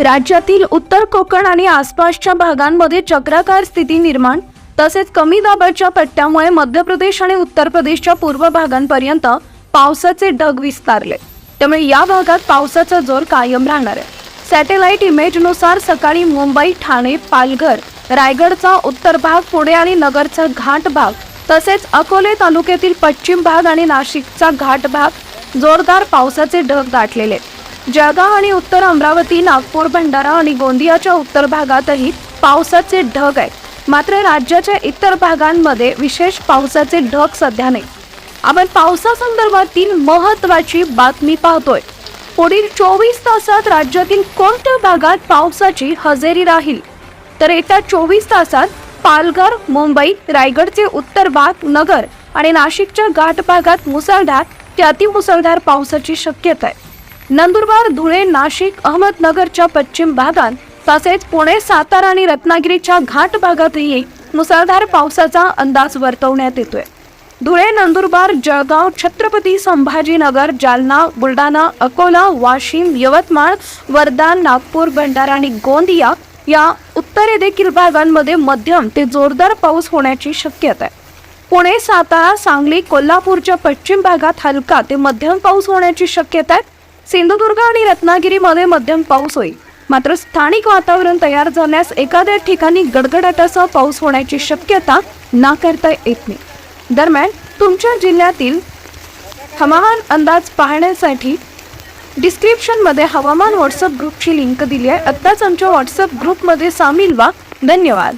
राज्यातील उत्तर कोकण आणि आसपासच्या भागांमध्ये चक्राकार स्थिती निर्माण तसेच कमी दाबाच्या पट्ट्यामुळे मध्य प्रदेश आणि उत्तर प्रदेशच्या पूर्व भागांपर्यंत पावसाचे ढग विस्तारले त्यामुळे या भागात पावसाचा जोर कायम राहणार आहे सॅटेलाइट इमेजनुसार सकाळी मुंबई ठाणे पालघर रायगडचा उत्तर भाग पुणे आणि नगरचा घाट भाग तसेच अकोले तालुक्यातील पश्चिम भाग आणि नाशिकचा घाट भाग जोरदार पावसाचे ढग दाटलेले आहेत. जळगाव आणि उत्तर अमरावती नागपूर भंडारा आणि गोंदियाच्या उत्तर भागातही पावसाचे ढग आहेत. मात्र राज्याच्या इतर भागांमध्ये विशेष पावसाचे ढग सध्या नाही. आपण पावसासंदर्भातील महत्वाची बातमी पाहतोय. पुढील चोवीस तासात राज्यातील कोणत्या भागात पावसाची हजेरी राहील? तर येत्या चोवीस तासात पालघर मुंबई रायगडचे उत्तर भाग नगर आणि नाशिकच्या घाट भागात मुसळधार ते अतिमुसळधार पावसाची शक्यता आहे. नंदुरबार धुळे नाशिक अहमदनगरच्या पश्चिम भागात तसेच पुणे सातारा आणि रत्नागिरीच्या घाट भागातही मुसळधार पावसाचा अंदाज वर्तवण्यात येतोय. धुळे नंदुरबार जळगाव छत्रपती संभाजीनगर जालना बुलढाणा अकोला वाशिम यवतमाळ वर्धा नागपूर भंडारा आणि गोंदिया या उत्तरे देखील भागांमध्ये मध्यम ते जोरदार पाऊस होण्याची शक्यता आहे. पुणे सातारा सांगली कोल्हापूरच्या पश्चिम भागात हलका ते मध्यम पाऊस होण्याची शक्यता आहे. सिंधुदुर्ग आणि रत्नागिरीमध्ये मध्यम पाऊस होईल. मात्र स्थानिक वातावरण तयार झाल्यास एखाद्या ठिकाणी गडगडाटासह पाऊस होण्याची शक्यता नाकारता येत नाही. दरम्यान तुमच्या जिल्ह्यातील हवामान अंदाज पाहण्यासाठी डिस्क्रिप्शनमध्ये हवामान व्हॉट्सअप ग्रुपची लिंक दिली आहे. आत्ताच आमच्या व्हॉट्सअप ग्रुपमध्ये सामील व्हा. धन्यवाद.